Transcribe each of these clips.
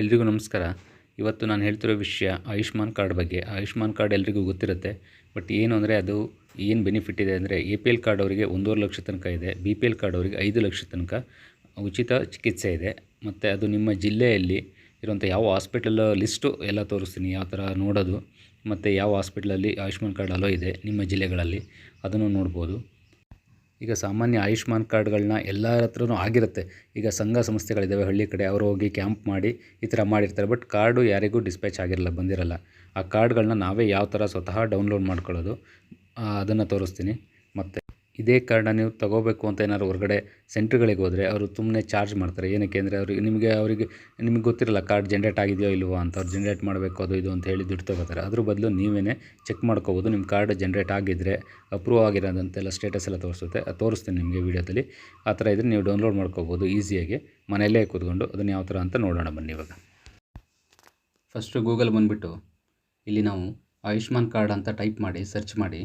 ಎಲ್ರಿಗೂ ನಮಸ್ಕಾರ. ಇವತ್ತು ನಾನು ಹೇಳ್ತಿರೋ ವಿಷಯ ಆಯುಷ್ಮಾನ್ ಕಾರ್ಡ್ ಬಗ್ಗೆ. ಆಯುಷ್ಮಾನ್ ಕಾರ್ಡ್ ಎಲ್ರಿಗೂ ಗೊತ್ತಿರುತ್ತೆ. ಬಟ್ ಏನು ಅಂದರೆ ಅದು ಏನು ಬೆನಿಫಿಟ್ ಇದೆ ಅಂದರೆ ಎ ಪಿ ಎಲ್ ಕಾರ್ಡ್ ಅವರಿಗೆ ಒಂದೂವರೆ ಲಕ್ಷ ತನಕ ಇದೆ. ಬಿ ಪಿ ಎಲ್ ಕಾರ್ಡ್ ಅವರಿಗೆ ಐದು ಲಕ್ಷ ತನಕ ಉಚಿತ ಚಿಕಿತ್ಸೆ ಇದೆ. ಮತ್ತು ಅದು ನಿಮ್ಮ ಜಿಲ್ಲೆಯಲ್ಲಿ ಇರುವಂಥ ಯಾವ ಹಾಸ್ಪಿಟಲ್ ಲಿಸ್ಟು ಎಲ್ಲ ತೋರಿಸ್ತೀನಿ, ಯಾವ ಥರ ನೋಡೋದು. ಮತ್ತು ಯಾವ ಹಾಸ್ಪಿಟ್ಲಲ್ಲಿ ಆಯುಷ್ಮಾನ್ ಕಾರ್ಡ್ ಅಲೋ ಇದೆ ನಿಮ್ಮ ಜಿಲ್ಲೆಗಳಲ್ಲಿ. ಅದನ್ನು ನೋಡ್ಬೋದು. ಈಗ ಸಾಮಾನ್ಯ ಆಯುಷ್ಮಾನ್ ಕಾರ್ಡ್ಗಳನ್ನ ಎಲ್ಲರ ಹತ್ರನೂ ಆಗಿರುತ್ತೆ. ಈಗ ಸಂಘ ಸಂಸ್ಥೆಗಳಿದ್ದಾವೆ ಹಳ್ಳಿ ಕಡೆ ಅವರು ಹೋಗಿ ಕ್ಯಾಂಪ್ ಮಾಡಿ ಈ ಥರ ಮಾಡಿರ್ತಾರೆ. ಬಟ್ ಕಾರ್ಡು ಯಾರಿಗೂ ಡಿಸ್ಪ್ಯಾಚ್ ಆಗಿರಲ್ಲ, ಬಂದಿರಲ್ಲ. ಆ ಕಾರ್ಡ್ಗಳನ್ನ ನಾವೇ ಯಾವ ಥರ ಸ್ವತಃ ಡೌನ್ಲೋಡ್ ಮಾಡ್ಕೊಳ್ಳೋದು ಅದನ್ನು ತೋರಿಸ್ತೀನಿ. ಮತ್ತು ಇದೇ ಕಾರ್ಡ್ನ ನೀವು ತಗೋಬೇಕು ಅಂತ ಏನಾದ್ರು ಹೊರಗಡೆ ಸೆಂಟ್ರ್ಗಳಿಗೆ ಹೋದರೆ ಅವರು ಸುಮ್ಮನೆ ಚಾರ್ಜ್ ಮಾಡ್ತಾರೆ. ಏನಕ್ಕೆ ಅಂದರೆ ಅವರು ನಿಮಗೆ ಅವರಿಗೆ ನಿಮಗೆ ಗೊತ್ತಿರಲ್ಲ ಕಾರ್ಡ್ ಜನ್ರೇಟ್ ಆಗಿದೆಯೋ ಇಲ್ವೋ ಅಂತ ಅವ್ರು ಜನ್ರೇಟ್ ಮಾಡಬೇಕು ಅದು ಇದು ಅಂತ ಹೇಳಿ ದುಡ್ಡು ತಗೋತಾರೆ. ಅದ್ರ ಬದಲು ನೀವೇ ಚೆಕ್ ಮಾಡ್ಕೋಬೋದು ನಿಮ್ಮ ಕಾರ್ಡ್ ಜನ್ರೇಟ್ ಆಗಿದ್ದರೆ ಅಪ್ರೂವ್ ಆಗಿರೋದಂತೆಲ್ಲ ಸ್ಟೇಟಸ್ ಎಲ್ಲ ತೋರಿಸುತ್ತೆ. ಅದು ತೋರಿಸ್ತೀನಿ ನಿಮಗೆ ವೀಡಿಯೋದಲ್ಲಿ. ಆ ಥರ ಇದ್ದರೆ ನೀವು ಡೌನ್ಲೋಡ್ ಮಾಡ್ಕೋಬೋದು ಈಸಿಯಾಗಿ. ಮನೆಯಲ್ಲೇ ಕೂತ್ಕೊಂಡು ಅದನ್ನು ಯಾವ ಥರ ಅಂತ ನೋಡೋಣ ಬನ್ನಿ ಇವಾಗ. ಫಸ್ಟು ಗೂಗಲ್ ಬಂದುಬಿಟ್ಟು ಇಲ್ಲಿ ನಾವು ಆಯುಷ್ಮಾನ್ ಕಾರ್ಡ್ ಅಂತ ಟೈಪ್ ಮಾಡಿ ಸರ್ಚ್ ಮಾಡಿ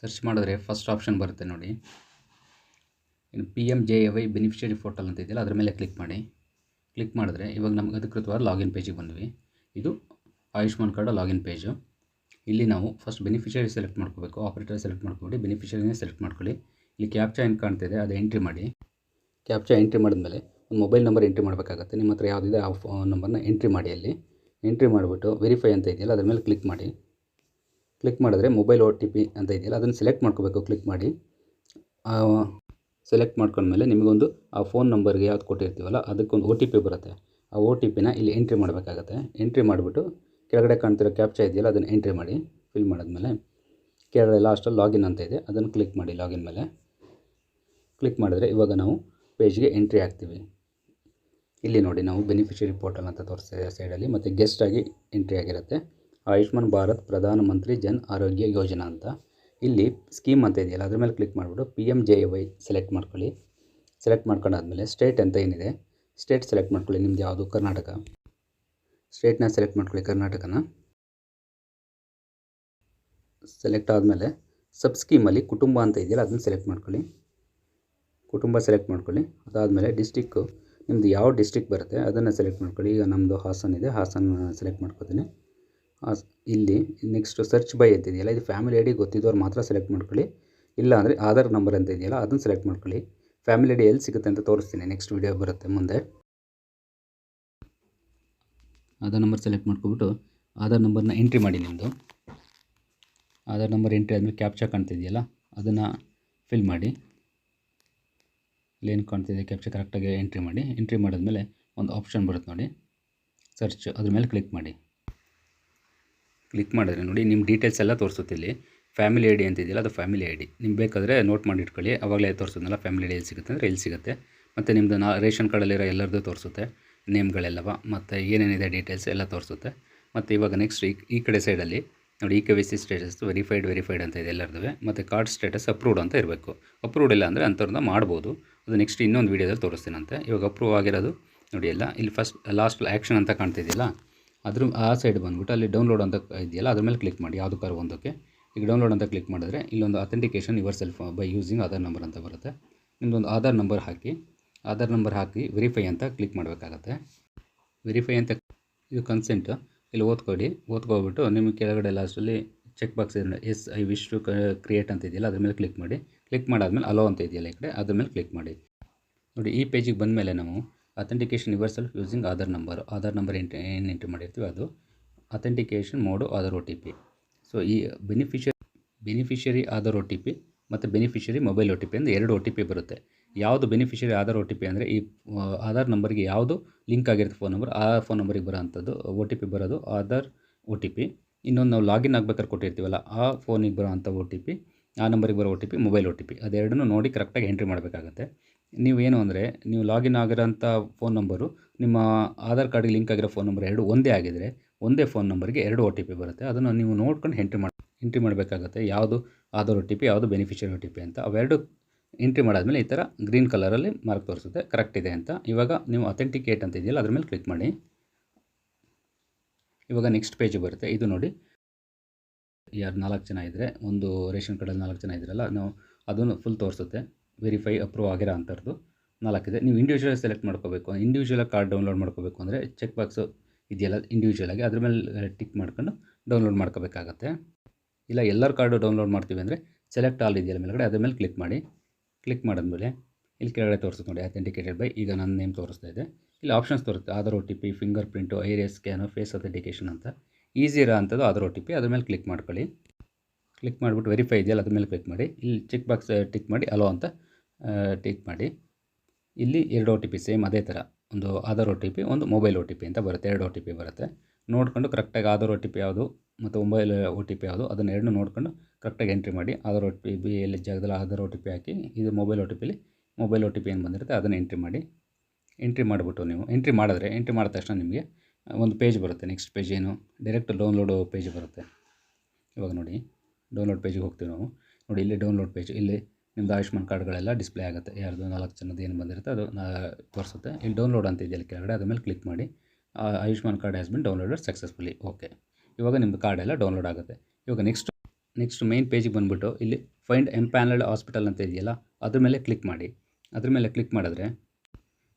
ಸರ್ಚ್ ಮಾಡಿದ್ರೆ ಫಸ್ಟ್ ಆಪ್ಷನ್ ಬರುತ್ತೆ ನೋಡಿ. ಇನ್ನು P M J A Y beneficiary portal ಅಂತ ಇದೆಯಲ್ಲ, ಅದ್ರ ಮೇಲೆ ಕ್ಲಿಕ್ ಮಾಡಿ. ಕ್ಲಿಕ್ ಮಾಡಿದ್ರೆ ಇವಾಗ ನಮ್ಗೆ ಅಧಿಕೃತವಾದ ಲಾಗಿನ್ ಪೇಜಿಗೆ ಬಂದ್ವಿ. ಇದು ಆಯುಷ್ಮಾನ್ ಕಾರ್ಡ್ ಲಾಗಿನ್ ಪೇಜು ಇಲ್ಲಿ ನಾವು ಫಸ್ಟ್ ಬೆನಿಫಿಷರಿ ಸೆಲೆಕ್ಟ್ ಮಾಡ್ಕೋಬೇಕು. ಆಪ್ರೇಟರ್ ಸೆಲೆಕ್ಟ್ ಮಾಡ್ಕೊಂಡು ಬೆನಿಫಿಷರಿನೇ ಸೆಲೆಕ್ಟ್ ಮಾಡ್ಕೊಳ್ಳಿ. ಇಲ್ಲಿ ಕ್ಯಾಪ್ಚಾ ಏನು ಕಾಣ್ತಿದೆ, ಅದು ಎಂಟ್ರಿ ಮಾಡಿ. ಕ್ಯಾಪ್ಚಾ ಎಂಟ್ರಿ ಮಾಡಿದ್ಮೇಲೆ ಒಂದು ಮೊಬೈಲ್ ನಂಬರ್ ಎಂಟ್ರಿ ಮಾಡಬೇಕಾಗತ್ತೆ. ನಿಮ್ಮ ಹತ್ರ ಯಾವುದಿದೆ ಆ ಫೋನ್ ನಂಬರ್ನ ಎಂಟ್ರಿ ಮಾಡಿ ಅಲ್ಲಿ. ಎಂಟ್ರಿ ಮಾಡಿಬಿಟ್ಟು ವೆರಿಫೈ ಅಂತ ಇದೆಯಲ್ಲ, ಅದ್ರ ಮೇಲೆ ಕ್ಲಿಕ್ ಮಾಡಿ. ಕ್ಲಿಕ್ ಮಾಡಿದ್ರೆ ಮೊಬೈಲ್ ಒ ಟಿ ಪಿ ಅಂತ ಇದೆಯಲ್ಲ, ಅದನ್ನು ಸೆಲೆಕ್ಟ್ ಮಾಡ್ಕೋಬೇಕು ಕ್ಲಿಕ್ ಮಾಡಿ. ಸೆಲೆಕ್ಟ್ ಮಾಡ್ಕೊಂಡ್ಮೇಲೆ ನಿಮಗೊಂದು ಆ ಫೋನ್ ನಂಬರ್ಗೆ ಯಾವ್ದು ಕೊಟ್ಟಿರ್ತೀವಲ್ಲ, ಅದಕ್ಕೊಂದು ಒ ಟಿ ಪಿ ಬರುತ್ತೆ. ಆ ಒ ಟಿ ಪಿನ ಇಲ್ಲಿ ಎಂಟ್ರಿ ಮಾಡಬೇಕಾಗತ್ತೆ. ಎಂಟ್ರಿ ಮಾಡಿಬಿಟ್ಟು ಕೆಳಗಡೆ ಕಾಣ್ತಿರೋ ಕ್ಯಾಪ್ಚಾ ಇದೆಯಲ್ಲ, ಅದನ್ನು ಎಂಟ್ರಿ ಮಾಡಿ ಫಿಲ್ ಮಾಡಿದ್ಮೇಲೆ ಕೆಳಗಡೆ ಲಾಸ್ಟಲ್ಲಿ ಲಾಗಿನ್ ಅಂತ ಇದೆ, ಅದನ್ನು ಕ್ಲಿಕ್ ಮಾಡಿ ಲಾಗಿನ್ ಮೇಲೆ. ಕ್ಲಿಕ್ ಮಾಡಿದ್ರೆ ಇವಾಗ ನಾವು ಪೇಜ್ಗೆ ಎಂಟ್ರಿ ಆಗ್ತೀವಿ ಇಲ್ಲಿ ನೋಡಿ, ನಾವು ಬೆನಿಫಿಷರಿ ಪೋರ್ಟಲ್ ಅಂತ ತೋರಿಸ್ತಿದೆ ಸೈಡಲ್ಲಿ ಮತ್ತು ಗೆಸ್ಟಾಗಿ ಎಂಟ್ರಿ ಆಗಿರುತ್ತೆ. ಆಯುಷ್ಮಾನ್ ಭಾರತ್ ಪ್ರಧಾನ ಮಂತ್ರಿ ಜನ್ ಆರೋಗ್ಯ ಯೋಜನಾ ಅಂತ. ಇಲ್ಲಿ ಸ್ಕೀಮ್ ಅಂತ ಇದೆಯಲ್ಲ, ಅದ್ರ ಮೇಲೆ ಕ್ಲಿಕ್ ಮಾಡಿಬಿಟ್ಟು P M J Y select ಮಾಡ್ಕೊಳ್ಳಿ. ಸೆಲೆಕ್ಟ್ ಮಾಡ್ಕೊಂಡಾದ್ಮೇಲೆ ಸ್ಟೇಟ್ ಅಂತ ಏನಿದೆ ಸ್ಟೇಟ್ ಸೆಲೆಕ್ಟ್ ಮಾಡ್ಕೊಳ್ಳಿ. ನಿಮ್ದು ಯಾವುದು? ಕರ್ನಾಟಕ. ಸ್ಟೇಟ್ನ ಸೆಲೆಕ್ಟ್ ಮಾಡ್ಕೊಳ್ಳಿ, ಕರ್ನಾಟಕನ. ಸೆಲೆಕ್ಟ್ ಆದಮೇಲೆ ಸಬ್ ಸ್ಕೀಮಲ್ಲಿ ಕುಟುಂಬ ಅಂತ ಇದೆಯಲ್ಲ, ಅದನ್ನು ಸೆಲೆಕ್ಟ್ ಮಾಡ್ಕೊಳ್ಳಿ. ಕುಟುಂಬ ಸೆಲೆಕ್ಟ್ ಮಾಡ್ಕೊಳ್ಳಿ. ಅದಾದಮೇಲೆ ಡಿಸ್ಟಿಕ್ಕು ನಿಮ್ಮದು ಯಾವ ಡಿಸ್ಟಿಕ್ ಬರುತ್ತೆ, ಅದನ್ನು ಸೆಲೆಕ್ಟ್ ಮಾಡ್ಕೊಳ್ಳಿ. ಈಗ ನಮ್ಮದು ಹಾಸನ ಇದೆ, ಹಾಸನ ಸೆಲೆಕ್ಟ್ ಮಾಡ್ಕೊತೀನಿ. ಇಲ್ಲಿ ನೆಕ್ಸ್ಟ್ ಸರ್ಚ್ ಬೈ ಅಂತ ಇದೆಯಲ್ಲ, ಇದು ಫ್ಯಾಮಿಲಿ ಐ ಡಿ ಗೊತ್ತಿದ್ದವ್ರು ಮಾತ್ರ ಸೆಲೆಕ್ಟ್ ಮಾಡ್ಕೊಳ್ಳಿ. ಇಲ್ಲ ಅಂದರೆ ಆಧಾರ್ ನಂಬರ್ ಅಂತ ಇದೆಯಲ್ಲ, ಅದನ್ನು ಸೆಲೆಕ್ಟ್ ಮಾಡ್ಕೊಳ್ಳಿ. ಫ್ಯಾಮಿಲಿ ಐ ಡಿ ಎಲ್ಲಿ ಸಿಗುತ್ತೆ ಅಂತ ತೋರಿಸ್ತೀನಿ ನೆಕ್ಸ್ಟ್ ವೀಡಿಯೋ ಬರುತ್ತೆ ಮುಂದೆ. ಆಧಾರ್ ನಂಬರ್ ಸೆಲೆಕ್ಟ್ ಮಾಡ್ಕೊಬಿಟ್ಟು ಆಧಾರ್ ನಂಬರ್ನ ಎಂಟ್ರಿ ಮಾಡಿ ನಿಮ್ಮದು ಆಧಾರ್ ನಂಬರ್ ಎಂಟ್ರಿ ಆದಮೇಲೆ ಕ್ಯಾಪ್ಚಾ ಕಾಣ್ತಿದೆಯಲ್ಲ ಅದನ್ನು ಫಿಲ್ ಮಾಡಿ. ಇಲ್ಲೇನು ಕಾಣ್ತಿದೆ ಕ್ಯಾಪ್ಚಾ ಕರೆಕ್ಟಾಗಿ ಎಂಟ್ರಿ ಮಾಡಿ. ಎಂಟ್ರಿ ಮಾಡಿದ್ಮೇಲೆ ಒಂದು ಆಪ್ಷನ್ ಬರುತ್ತೆ ನೋಡಿ. ಸರ್ಚ್ ಅದ್ರ ಮೇಲೆ ಕ್ಲಿಕ್ ಮಾಡಿ. ಕ್ಲಿಕ್ ಮಾಡಿದ್ರೆ ನೋಡಿ ನಿಮ್ಮ ಡೀಟೇಲ್ಸ್ ಎಲ್ಲ ತೋರಿಸುತ್ತೆ ಇಲ್ಲಿ. ಫ್ಯಾಮಿಲಿ ಐ ಡಿ ಅಂತಿದೆಯಲ್ಲ ಅದು ಫ್ಯಾಮಿಲಿ ಐ ಡಿ ನಿಮ್ಗೆ ಬೇಕಾದರೆ ನೋಟ್ ಮಾಡಿ ಇಟ್ಕೊಳ್ಳಿ. ಅವಾಗಲೇ ತೋರಿಸೋದಲ್ಲ ಫ್ಯಾಮಿಲಿ ಐ ಡಿ ಎಲ್ಲಿ ಸಿಗುತ್ತೆ ಅಂದರೆ ಎಲ್ಲಿ ಸಿಗುತ್ತೆ. ಮತ್ತು ನಿಮ್ಮದು ನಾ, ರೇಷನ್ ಕಾರ್ಡಲ್ಲಿರೋ ಎಲ್ಲರದ್ದು ತೋರಿಸುತ್ತೆ. ನೇಮ್ಗಳೆಲ್ಲವ, ಮತ್ತು ಏನೇನಿದೆ ಡೀಟೇಲ್ಸ್ ಎಲ್ಲ ತೋರಿಸುತ್ತೆ. ಮತ್ತು ಇವಾಗ ನೆಕ್ಸ್ಟ್ ಈ ಈ ಕಡೆ ಸೈಡಲ್ಲಿ ನೋಡಿ E K Y C status verified verified ಅಂತ ಇದೆ ಎಲ್ಲರದ್ದು ಮತ್ತು ಕಾರ್ಡ್ ಸ್ಟೇಟಸ್ ಅಪ್ರೂವ್ಡ್ ಅಂತ ಇರಬೇಕು. ಅಪ್ರೂವ್ಡ್ ಇಲ್ಲ ಅಂದರೆ ಅಂಥವ್ರನ್ನ ಮಾಡ್ಬೋದು. ಅದು ನೆಕ್ಸ್ಟ್ ಇನ್ನೊಂದು ವೀಡಿಯೋದಲ್ಲಿ ತೋರಿಸ್ತೀನಂತೆ. ಇವಾಗ ಅಪ್ರೂವ್ ಆಗಿರೋದು ನೋಡಿ ಎಲ್ಲ. ಇಲ್ಲಿ ಫಸ್ಟ್ ಲಾಸ್ಟ್ ಆ್ಯಕ್ಷನ್ ಅಂತ ಕಾಣ್ತಿದೆಯಲ್ಲ? ಅದ್ರ ಆ ಸೈಡ್ ಬಂದ್ಬಿಟ್ಟು ಅಲ್ಲಿ ಡೌನ್ಲೋಡ್ ಅಂತ ಇದೆಯಲ್ಲ, ಅದ್ರ ಮೇಲೆ ಕ್ಲಿಕ್ ಮಾಡಿ ಯಾವುದಕ್ಕಾದ್ರು ಒಂದಕ್ಕೆ. ಈಗ ಡೌನ್ಲೋಡ್ ಅಂತ ಕ್ಲಿಕ್ ಮಾಡಿದ್ರೆ ಇಲ್ಲೊಂದು authentication yourself by using Aadhaar number ಅಂತ ಬರುತ್ತೆ. ನಿಮ್ಮದೊಂದು ಆಧಾರ್ ನಂಬರ್ ಹಾಕಿ ಆಧಾರ್ ನಂಬರ್ ಹಾಕಿ ವೆರಿಫೈ ಅಂತ ಕ್ಲಿಕ್ ಮಾಡಬೇಕಾಗತ್ತೆ. ವೆರಿಫೈ ಅಂತ ಇದು ಕನ್ಸೆಂಟ್ ಇಲ್ಲಿ ಓದ್ಕೊಡಿ, ಓದ್ಕೊಬಿಟ್ಟು ನಿಮ್ಮ ಕೆಳಗಡೆ ಲಾಸ್ಟಲ್ಲಿ ಚೆಕ್ ಬಾಕ್ಸ್ ಇದೆ yes I wish to create ಅಂತ ಇದೆಯಲ್ಲ, ಅದ್ರ ಮೇಲೆ ಕ್ಲಿಕ್ ಮಾಡಿ. ಕ್ಲಿಕ್ ಮಾಡಾದ್ಮೇಲೆ ಅಲೋ ಅಂತ ಇದೆಯಲ್ಲ ಈ ಕಡೆ, ಅದ್ರ ಮೇಲೆ ಕ್ಲಿಕ್ ಮಾಡಿ. ನೋಡಿ, ಈ ಪೇಜಿಗೆ ಬಂದಮೇಲೆ ನಾವು authentication yourself using Aadhaar number Aadhaar number entry ಏನು ಎಂಟ್ರಿ ಮಾಡಿರ್ತೀವಿ ಅದು authentication mode Aadhaar O T P so ಈ beneficiary beneficiary Aadhaar O T P ಮತ್ತು beneficiary mobile O T P ಅಂದರೆ ಎರಡು ಒ ಟಿ ಪಿ ಬರುತ್ತೆ ಯಾವುದು beneficiary Aadhaar O T P ಅಂದರೆ ಈ ಆಧಾರ್ ನಂಬರ್ಗೆ ಯಾವುದು ಲಿಂಕ್ ಆಗಿರುತ್ತೆ ಫೋನ್ ನಂಬರ್ ಆ ಫೋನ್ ನಂಬರಿಗೆ ಬರೋ ಅಂಥದ್ದು ಒ ಟಿ ಪಿ ಬರೋದು ಆಧಾರ್ ಒ ಟಿ ಪಿ ಇನ್ನೊಂದು ನಾವು ಲಾಗಿನ್ ಆಗ್ಬೇಕಾದ್ರೆ ಕೊಟ್ಟಿರ್ತೀವಲ್ಲ ಆ ಫೋನಿಗೆ ಬರೋ ಅಂಥ ಒ ಟಿ ಪಿ ಆ ನಂಬರಿಗೆ ಬರೋ O T P mobile O T P ಅದೆರಡನ್ನೂ ನೋಡಿ ಕರೆಕ್ಟಾಗಿ ಎಂಟ್ರಿ ಮಾಡಬೇಕಾಗತ್ತೆ ನೀವೇನು ಅಂದರೆ ನೀವು ಲಾಗಿನ್ ಆಗಿರೋಂಥ ಫೋನ್ ನಂಬರು ನಿಮ್ಮ ಆಧಾರ್ ಕಾರ್ಡಿಗೆ ಲಿಂಕ್ ಆಗಿರೋ ಫೋನ್ ನಂಬರ್ ಎರಡು ಒಂದೇ ಆಗಿದರೆ ಒಂದೇ ಫೋನ್ ನಂಬರ್ಗೆ ಎರಡು ಒ ಟಿ ಪಿ ಬರುತ್ತೆ. ಅದನ್ನು ನೀವು ನೋಡ್ಕೊಂಡು ಎಂಟ್ರಿ ಮಾಡಿ ಎಂಟ್ರಿ ಮಾಡಬೇಕಾಗತ್ತೆ. ಯಾವುದು ಆಧಾರ್ ಒ ಟಿ ಪಿ ಯಾವುದು ಬೆನಿಫಿಷರಿ ಒ ಟಿ ಪಿ ಅಂತ. ಅವೆರಡು ಎಂಟ್ರಿ ಮಾಡಾದಮೇಲೆ ಈ ಥರ ಗ್ರೀನ್ ಕಲರಲ್ಲಿ ಮಾರ್ಕ್ ತೋರಿಸುತ್ತೆ. ಕರೆಕ್ಟ್ ಇದೆ ಅಂತ. ಇವಾಗ ನೀವು ಅಥೆಂಟಿಕೇಟ್ ಅಂತ ಇದೆಯಲ್ಲ, ಅದ್ರ ಮೇಲೆ ಕ್ಲಿಕ್ ಮಾಡಿ. ಇವಾಗ ನೆಕ್ಸ್ಟ್ ಪೇಜ್ ಬರುತ್ತೆ. ಇದು ನೋಡಿ. ಯಾರು ನಾಲ್ಕು ಜನ ಇದ್ದರೆ ಒಂದು ರೇಷನ್ ಕಾರ್ಡಲ್ಲಿ ನಾಲ್ಕು ಜನ ಇದ್ರಲ್ಲ, ನಾವು ಅದನ್ನು ಫುಲ್ ತೋರಿಸುತ್ತೆ. ವೆರಿಫೈ ಅಪ್ರೂವ್ ಆಗಿರೋ ಅಂಥದ್ದು ನಾಲ್ಕಿದೆ. ನೀವು ಇಂಡಿವಿಜುವಲ್ ಸೆಲೆಕ್ಟ್ ಮಾಡ್ಕೋಬೇಕು. ಇಂಡಿವಿಜುವಲ್ ಕಾರ್ಡ್ ಡೌನ್ಲೋಡ್ ಮಾಡ್ಕೋಬೇಕು ಅಂದರೆ ಚೆಕ್ ಬಾಕ್ಸು ಇದೆಯಲ್ಲ ಇಂಡಿವಿಜುವಲಾಗಿ ಅದ್ರ ಮೇಲೆ ಟಿಕ್ ಮಾಡ್ಕೊಂಡು ಡೌನ್ಲೋಡ್ ಮಾಡ್ಕೋಬೇಕಾಗತ್ತೆ. ಇಲ್ಲ, ಎಲ್ಲರ ಕಾರ್ಡು ಡೌನ್ಲೋಡ್ ಮಾಡ್ತೀವಿ ಅಂದರೆ ಸೆಲೆಕ್ಟ್ ಆಲ್ ಇದೆಯಲ್ಲ ಮೇಲ್ಗಡೆ, ಅದ್ರ ಮೇಲೆ ಕ್ಲಿಕ್ ಮಾಡಿ. ಕ್ಲಿಕ್ ಮಾಡಿದ್ಮೇಲೆ ಇಲ್ಲಿ ಕೆಳಗಡೆ ತೋರಿಸುತ್ತೆ ನೋಡಿ ಅಥೆಂಟಿಕೇಟೆಡ್ ಬೈ ಈಗ ನನ್ನ ನೇಮ್ ತೋರಿಸ್ತಾ ಇದೆ. ಇಲ್ಲಿ options ತೋರುತ್ತೆ Aadhaar O T P fingerprint iris scan face authentication ಅಂತ. ಈಸಿ ಇರೋ ಅಂಥದ್ದು ಆಧಾರ್ ಒ ಟಿ ಪಿ ಅದ್ರ ಮೇಲೆ ಕ್ಲಿಕ್ ಮಾಡ್ಕೊಳ್ಳಿ. ಕ್ಲಿಕ್ ಮಾಡಿಬಿಟ್ಟು ವೆರಿಫೈ ಇದೆಯಲ್ಲ ಅದ್ರ ಮೇಲೆ ಕ್ಲಿಕ್ ಮಾಡಿ ಇಲ್ಲಿ ಚೆಕ್ ಬಾಕ್ಸ್ ಟಿಕ್ ಮಾಡಿ ಅಲೋ ಅಂತ ಟಿಕ್ ಮಾಡಿ ಇಲ್ಲಿ ಎರಡು ಒ ಟಿ ಪಿ ಸೇಮ್ ಅದೇ ಥರ ಒಂದು ಆಧಾರ್ ಒ ಟಿ ಪಿ ಒಂದು ಮೊಬೈಲ್ ಒ ಟಿ ಪಿ ಅಂತ ಬರುತ್ತೆ ಎರಡು ಒ ಟಿ ಪಿ ಬರುತ್ತೆ ನೋಡ್ಕೊಂಡು ಕರೆಕ್ಟಾಗಿ ಆಧಾರ್ ಒ ಟಿ ಪಿ ಯಾವುದು ಮತ್ತು ಮೊಬೈಲ್ ಒ ಟಿ ಪಿ ಯಾವುದು ಅದನ್ನು ಎರಡನ್ನೂ ನೋಡ್ಕೊಂಡು ಕರೆಕ್ಟಾಗಿ ಎಂಟ್ರಿ ಮಾಡಿ ಆಧಾರ್ ಒ ಟಿ ಪಿ ಎಲ್ಲಿ ಜಾಗದಲ್ಲಿ ಆಧಾರ್ ಒ ಟಿ ಪಿ ಹಾಕಿ ಇದು ಮೊಬೈಲ್ ಒ ಟಿ ಪಿಲಿ ಮೊಬೈಲ್ ಒ ಟಿ ಪಿ ಏನು ಬಂದಿರುತ್ತೆ ಅದನ್ನು ಎಂಟ್ರಿ ಮಾಡಿ ಎಂಟ್ರಿ ಮಾಡಿಬಿಟ್ಟು ನೀವು ಎಂಟ್ರಿ ಮಾಡಿದ್ರೆ ಎಂಟ್ರಿ ಮಾಡಿದ ತಕ್ಷಣ ನಿಮಗೆ ಒಂದು ಪೇಜ್ ಬರುತ್ತೆ ನೆಕ್ಸ್ಟ್ ಪೇಜ್ ಏನು ಡೈರೆಕ್ಟ್ ಡೌನ್ಲೋಡು ಪೇಜ್ ಬರುತ್ತೆ ಇವಾಗ ನೋಡಿ ಡೌನ್ಲೋಡ್ ಪೇಜಿಗೆ ಹೋಗ್ತೀವಿ ನಾವು. ನೋಡಿ, ಇಲ್ಲಿ ಡೌನ್ಲೋಡ್ ಪೇಜ್ ಇಲ್ಲಿ ನಿಮ್ದು ಆಯುಷ್ಮಾನ್ ಕಾರ್ಡ್ಗಳೆಲ್ಲ ಡಿಸ್ಪ್ಲೇ ಆಗುತ್ತೆ. ಯಾರ್ದು ನಾಲ್ಕು ಜನದ ಏನು ಬಂದಿರುತ್ತೆ, ಅದು ತೋರಿಸುತ್ತೆ. ಇಲ್ಲಿ ಡೌನ್ಲೋಡ್ ಅಂತ ಇದೆಯಲ್ಲ ಕೆಳಗಡೆ, ಅದ್ರ ಮೇಲೆ ಕ್ಲಿಕ್ ಮಾಡಿ Ayushman card has been downloaded successfully okay ಇವಾಗ ನಿಮ್ಮದು ಕಾರ್ಡ್ ಎಲ್ಲ ಡೌನ್ಲೋಡ್ ಆಗುತ್ತೆ. ಇವಾಗ ನೆಕ್ಸ್ಟ್ ನೆಕ್ಸ್ಟ್ ಮೈನ್ ಪೇಜಿಗೆ ಬಂದುಬಿಟ್ಟು ಇಲ್ಲಿ ಫೈಂಡ್ ಎಂಪ್ಯಾನಲ್ಡ್ ಹಾಸ್ಪಿಟಲ್ ಅಂತ ಇದೆಯಲ್ಲ, ಅದ್ರ ಮೇಲೆ ಕ್ಲಿಕ್ ಮಾಡಿ. ಅದ್ರ ಮೇಲೆ ಕ್ಲಿಕ್ ಮಾಡಿದ್ರೆ,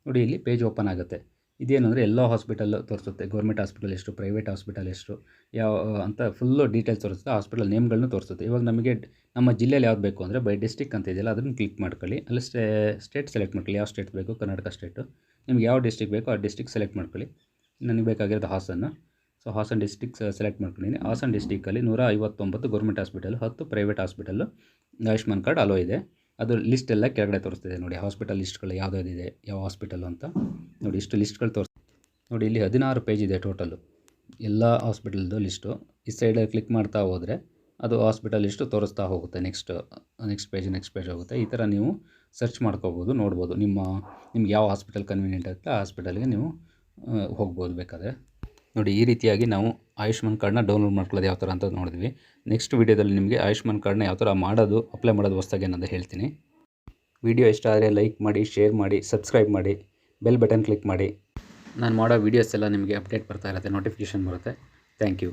ನೋಡಿ, ಇಲ್ಲಿ ಪೇಜ್ ಓಪನ್ ಆಗುತ್ತೆ. ಇದೇನಂದರೆ ಎಲ್ಲ ಹಾಸ್ಪಿಟಲ್ ತೋರಿಸುತ್ತೆ. ಗೌರ್ಮೆಂಟ್ ಹಾಸ್ಪಿಟಲ್ ಎಷ್ಟು ಪ್ರೈವೇಟ್ ಹಾಸ್ಪಿಟಲ್ ಎಷ್ಟು, ಯಾವ, ಅಂತ ಫುಲ್ಲು ಡೀಟೇಲ್ಸ್ ತೋರಿಸುತ್ತೆ. ಹಾಸ್ಪಿಟಲ್ ನೇಮ್ಗಳನ್ನೂ ತೋರಿಸುತ್ತೆ. ಇವಾಗ ನಮಗೆ ನಮ್ಮ ಜಿಲ್ಲೆಯಲ್ಲಿ ಯಾವ್ದು ಬೇಕು ಅಂದರೆ ಬೈ ಡಿಸ್ಟಿಕ್ ಅಂತ ಇದೆಯಲ್ಲ, ಅದನ್ನು ಕ್ಲಿಕ್ ಮಾಡ್ಕೊಳ್ಳಿ. ಅಲ್ಲಿ ಸ್ಟೇ ಸ್ಟೇಟ್ ಸೆಲೆಕ್ಟ್ ಮಾಡ್ಕೊಳ್ಳಿ. ಯಾವ ಸ್ಟೇಟ್ ಬೇಕು? ಕರ್ನಾಟಕ ಸ್ಟೇಟು ನಿಮ್ಗೆ ಯಾವ ಡಿಸ್ಟಿಕ್ ಬೇಕೋ ಆ ಡಿಸ್ಟಿಕ್ ಸೆಲೆಕ್ಟ್ ಮಾಡ್ಕೊಳ್ಳಿ. ನನಗೆ ಬೇಕಾಗಿರೋದು Hassan. So Hassan district select ಮಾಡ್ಕೊಂಡಿನಿ Hassan ಡಿಸ್ಟಿಕಲ್ಲಿ ನೂರ ಐವತ್ತೊಂಬತ್ತು ಗೌರ್ಮೆಂಟ್ ಹಾಸ್ಪಿಟಲ್ ಹತ್ತು private hospital Ayushman card, allow ಇದೆ. ಅದು ಲಿಸ್ಟ್ ಎಲ್ಲ ಕೆಳಗಡೆ ತೋರಿಸ್ತಿದೆ. ನೋಡಿ ಹಾಸ್ಪಿಟಲ್ ಲಿಸ್ಟ್ಗಳು ಯಾವುದಾದಿದೆ ಯಾವ ಹಾಸ್ಪಿಟಲ್ ಅಂತ. ನೋಡಿ, ಇಷ್ಟು ಲಿಸ್ಟ್ಗಳು ತೋರಿಸ್ ನೋಡಿ, ಇಲ್ಲಿ ಹದಿನಾರು ಪೇಜ್ ಇದೆ ಟೋಟಲು ಎಲ್ಲ ಹಾಸ್ಪಿಟಲ್ದು ಲಿಸ್ಟು ಈ ಸೈಡಲ್ಲಿ ಕ್ಲಿಕ್ ಮಾಡ್ತಾ ಹೋದರೆ ಅದು ಹಾಸ್ಪಿಟಲ್ ಲಿಸ್ಟು ತೋರಿಸ್ತಾ ಹೋಗುತ್ತೆ. Next next page next page ಹೋಗುತ್ತೆ. ಈ ಥರ ನೀವು ಸರ್ಚ್ ಮಾಡ್ಕೋಬೋದು, ನೋಡ್ಬೋದು. ನಿಮ್ಮ, ನಿಮ್ಗೆ ಯಾವ ಹಾಸ್ಪಿಟಲ್ ಕನ್ವೀನಿಯೆಂಟ್ ಆಗುತ್ತೆ ಆ ಹಾಸ್ಪಿಟಲ್ಗೆ ನೀವು ಹೋಗ್ಬೋದು ಬೇಕಾದರೆ. ನೋಡಿ, ಈ ರೀತಿಯಾಗಿ ನಾವು ಆಯುಷ್ಮಾನ್ ಕಾರ್ಡ್ನ ಡೌನ್ಲೋಡ್ ಮಾಡ್ಕೊಳ್ಳೋದು ಯಾವ ಥರ ಅಂತ ನೋಡಿದ್ವಿ. ನೆಕ್ಸ್ಟ್ ವೀಡಿಯೋದಲ್ಲಿ ನಿಮಗೆ ಆಯುಷ್ಮಾನ್ ಕಾರ್ಡ್ನ ಯಾವ ಥರ ಮಾಡೋದು, ಅಪ್ಲೈ ಮಾಡೋದು ಹೊಸ್ದಾಗಿ ಅನ್ನೋದು ಹೇಳ್ತೀನಿ. ವಿಡಿಯೋ ಇಷ್ಟ ಆದರೆ ಲೈಕ್ ಮಾಡಿ, ಶೇರ್ ಮಾಡಿ, ಸಬ್ಸ್ಕ್ರೈಬ್ ಮಾಡಿ, ಬೆಲ್ ಬಟನ್ ಕ್ಲಿಕ್ ಮಾಡಿ. ನಾನು ಮಾಡೋ ವೀಡಿಯೋಸ್ ಎಲ್ಲ ನಿಮಗೆ ಅಪ್ಡೇಟ್ ಬರ್ತಾ ಇರುತ್ತೆ, ನೋಟಿಫಿಕೇಷನ್ ಬರುತ್ತೆ. Thank you.